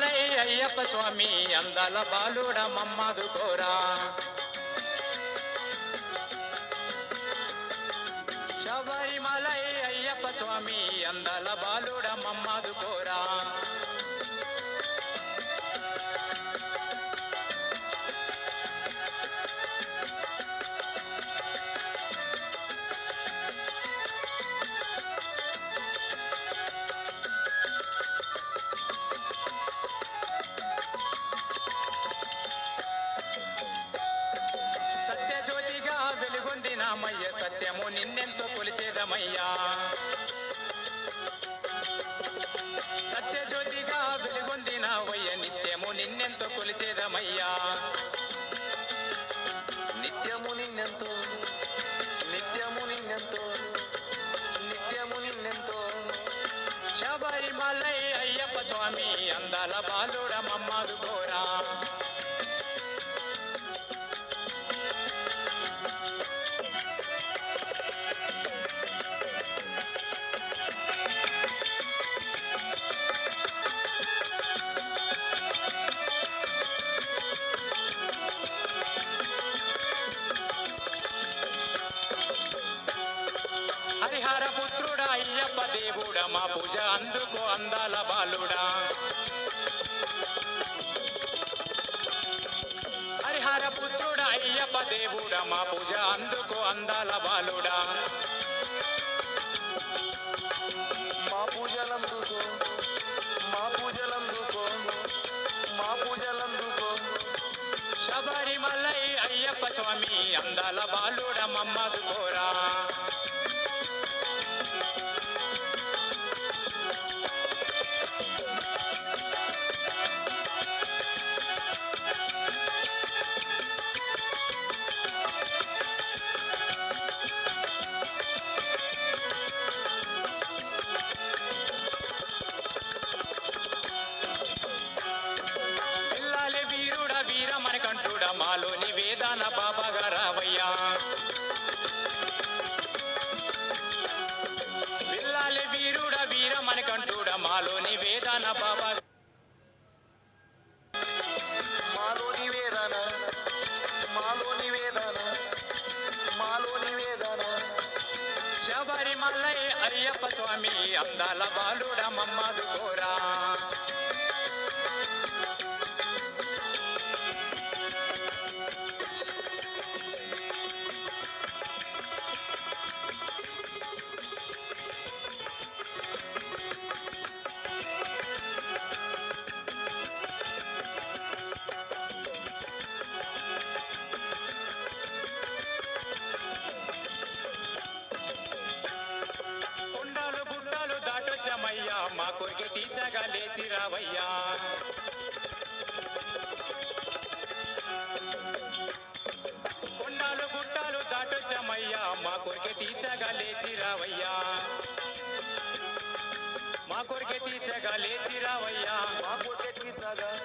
అయ్యప్ప స్వామి అందాల బాలుడ మమ్మదు కోరా. శబరిమలై అయ్యప్ప స్వామి అందాల బాలుడ మమ్మదు కోరా. சமையா పూజ అందుకు అందాల బాలుడా. మాలోని వేదన బాబా. మాలోని వేదన మాలోని వేదన మాలోని వేదన. శబరిమలై అయ్యప్ప స్వామి అందాల బాలుడ మమ్మదు కోరా. మా కోరిక తీర్చగా లేచి రావయ్యా. కొండాలు గుట్టాలు దాటొచ్చామయ్యా. మా కోరిక తీర్చగా లేచి రావయ్యా. మా కోరిక తీర్చగా లేచి రావయ్యా. మా కోరిక తీర్చగా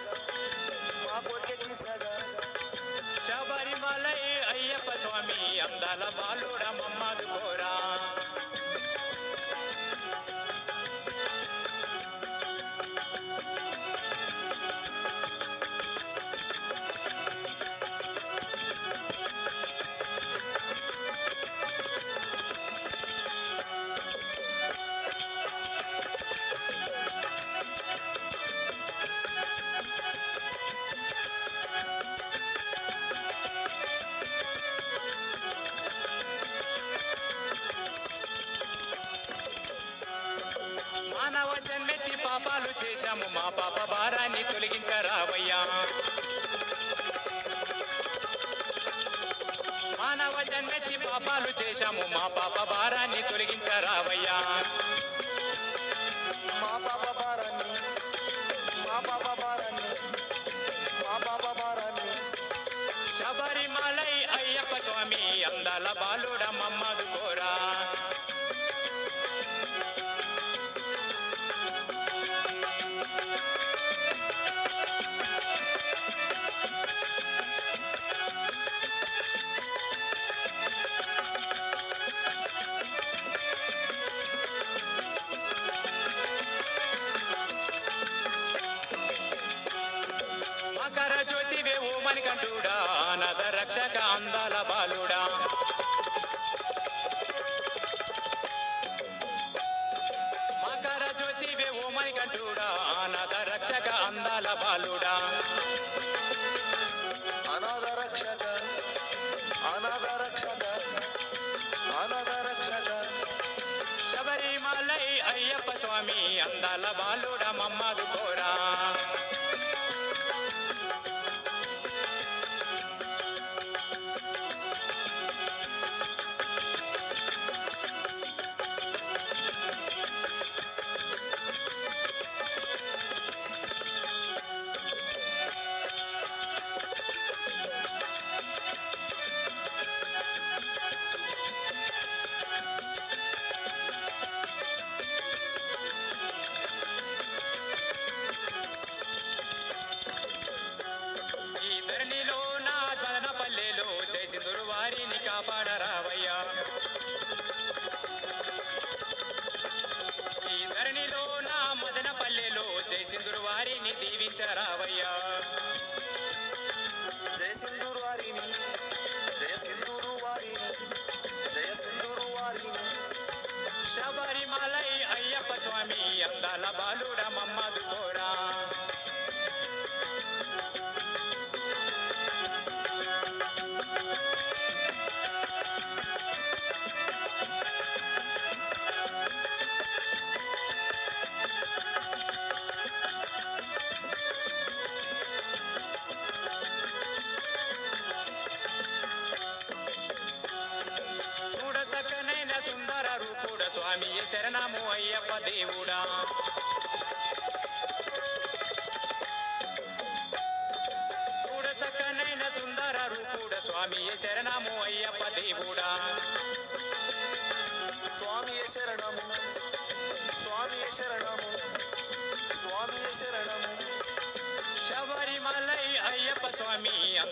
చేశాము. మా పాప భారాన్ని తొలగించరావయ్యా మా పాప భారాన్ని మా పాప భారాన్ని మా పాప భారాన్ని. శబరిమలై అయ్యప్ప స్వామి అందాల బాలుడ మమ్మదు తల బాలు దళ బాలుడ మమ్మదు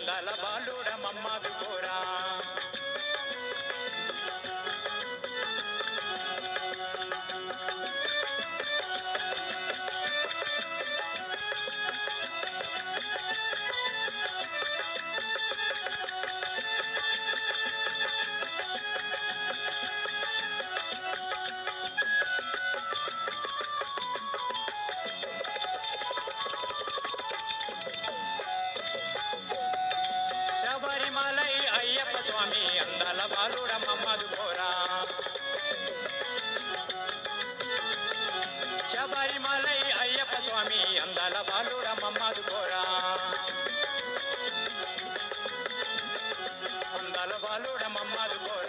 తల బాలుడ మమ్మది కూడా వెంకటేశ్వర స్వామి అందాల బాలుడ మమ్మదు గోరా శబరిమలై అయ్యప్ప స్వామి అందాల బాలుడ మమ్మదు గోరా అందాల బాలుడ మమ్మదు గోరా